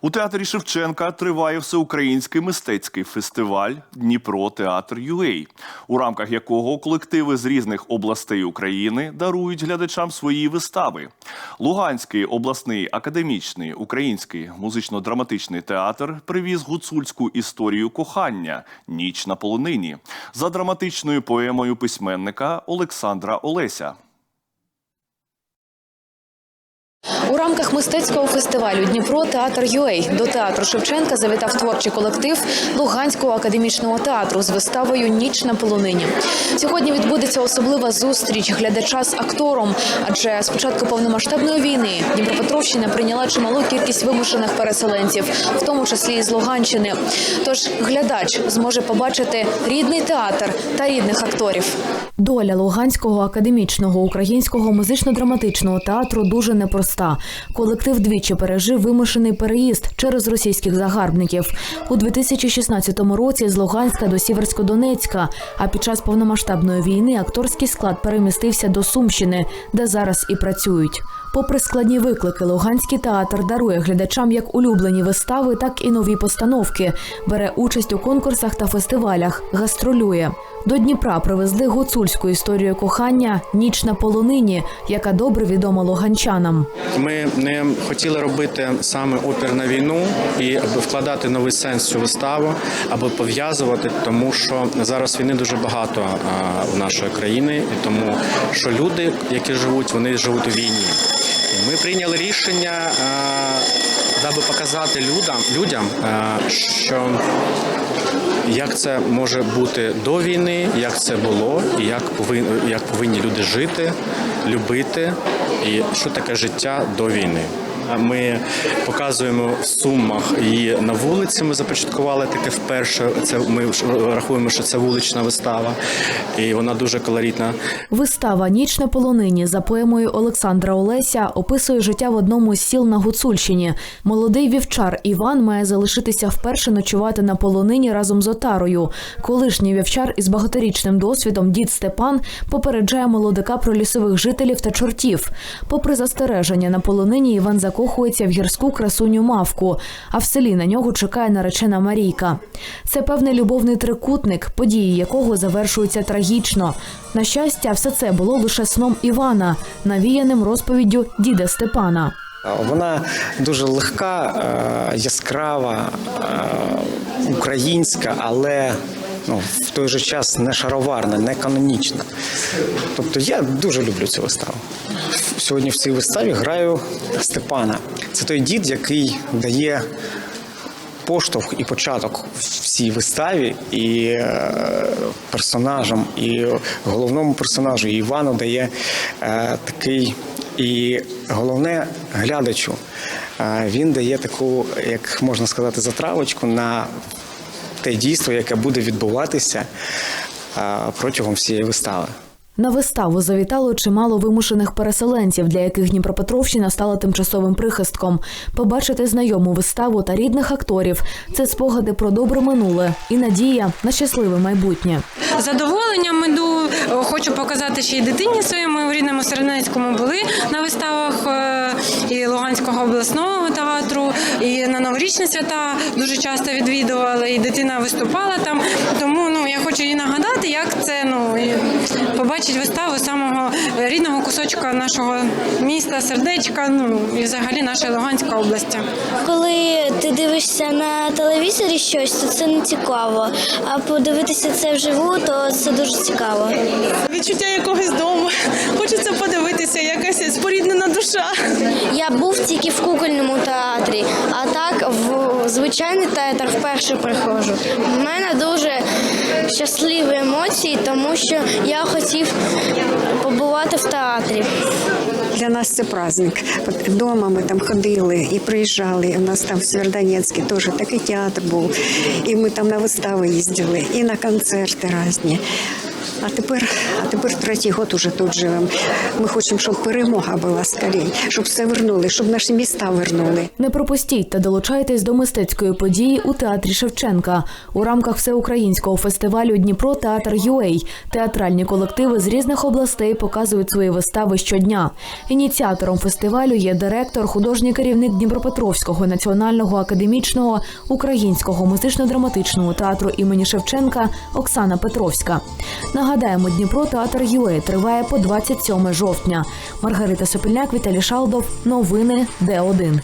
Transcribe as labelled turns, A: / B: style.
A: У театрі Шевченка триває всеукраїнський мистецький фестиваль Дніпро Театр ЮЕЙ, у рамках якого колективи з різних областей України дарують глядачам свої вистави. Луганський обласний академічний український музично-драматичний театр привіз гуцульську історію кохання Ніч на полонині за драматичною поемою письменника Олександра Олеся.
B: У рамках мистецького фестивалю Дніпро Театр ЮЕЙ до театру Шевченка завітав творчий колектив Луганського академічного театру з виставою Ніч на полонині. Сьогодні відбудеться особлива зустріч глядача з актором, адже з початку повномасштабної війни Дніпропетровщина прийняла чималу кількість вимушених переселенців, в тому числі і з Луганщини. Тож глядач зможе побачити рідний театр та рідних акторів. Доля Луганського академічного українського музично-драматичного театру дуже непроста. Колектив двічі пережив вимушений переїзд через російських загарбників у 2016 році з Луганська до Сіверсько-Донецька. А під час повномасштабної війни акторський склад перемістився до Сумщини, де зараз і працюють. Попри складні виклики, Луганський театр дарує глядачам як улюблені вистави, так і нові постановки. Бере участь у конкурсах та фестивалях, гастролює. До Дніпра привезли гуцульську історію кохання Ніч на полонині, яка добре відома луганчанам.
C: Ми не хотіли робити саме опір на війну і аби вкладати новий сенс цю виставу або пов'язувати, тому що зараз війни дуже багато у нашої країни, і тому що люди, які живуть, вони живуть у війні. Ми прийняли рішення, а, даби показати людям, людям, що як це може бути до війни, як це було, і як повинні, як повинні люди жити, любити, і що таке життя до війни. Ми показуємо в сумах і на вулиці. Ми започаткували таке вперше. Це ми рахуємо, що це вулична вистава, і вона дуже колоритна.
B: Вистава Ніч на полонині за поемою Олександра Олеся описує життя в одному з сіл на Гуцульщині. Молодий вівчар Іван має залишитися вперше ночувати на полонині разом з отарою. Колишній вівчар із багаторічним досвідом дід Степан попереджає молодика про лісових жителів та чортів. Попри застереження на полонині, Іван закохується в гірську красуню мавку, а в селі на нього чекає наречена Марійка. Це певний любовний трикутник, події якого завершуються трагічно. На щастя, все це було лише сном Івана, навіяним розповіддю діда Степана.
D: Вона дуже легка, е, яскрава, е, українська, але ну, в той же час не шароварна, не канонічна. Тобто я дуже люблю цю виставу. Сьогодні в цій виставі граю Степана. Це той дід, який дає поштовх і початок в цій виставі, і е, персонажам, і головному персонажу Івану дає е, такий. І головне глядачу, е, він дає таку, як можна сказати, затравочку на те дійство, яке буде відбуватися протягом всієї вистави.
B: На виставу завітало чимало вимушених переселенців, для яких Дніпропетровщина стала тимчасовим прихистком. Побачити знайому виставу та рідних акторів це спогади про добре минуле і надія на щасливе майбутнє.
E: Задоволенням іду. Хочу показати ще й дитині своїй. Ми у рідному Серенецькому були на виставах е, і Луганського обласного театру, і на новорічні свята дуже часто відвідували, і дитина виступала там. Тому ну я хочу їй нагадати, як це ну побачить виставу самого рідного кусочка нашого міста, сердечка, ну і взагалі нашої Луганської області.
F: Коли ти дивишся на телевізорі щось, то це не цікаво. А подивитися це вживу, то це дуже цікаво.
G: Відчуття якогось дому. Хочеться подивитися, якась споріднена душа.
F: Я був тільки в кукольному театрі, а так в звичайний театр вперше приходжу. У мене дуже щасливі емоції, тому що я хотів побувати в театрі.
H: Для нас це праздник. Дома ми там ходили і приїжджали. У нас там в Свердонецьку теж такий театр був. І ми там на вистави їздили, і на концерти різні. А тепер, а тепер третій год уже тут живемо. Ми хочемо, щоб перемога була скоріше, щоб все вернули, щоб наші міста вернули.
B: Не пропустіть та долучайтесь до мистецької події у театрі Шевченка у рамках всеукраїнського фестивалю Дніпро Театр ЮЕЙ. Театральні колективи з різних областей показують свої вистави щодня. Ініціатором фестивалю є директор, художній керівник Дніпропетровського національного академічного українського музично-драматичного театру імені Шевченка Оксана Петровська. Нагадаємо, Дніпро Театр ЮЕ триває по 27 жовтня. Маргарита Сопільняк, Віталій Шалдов. Новини Д1.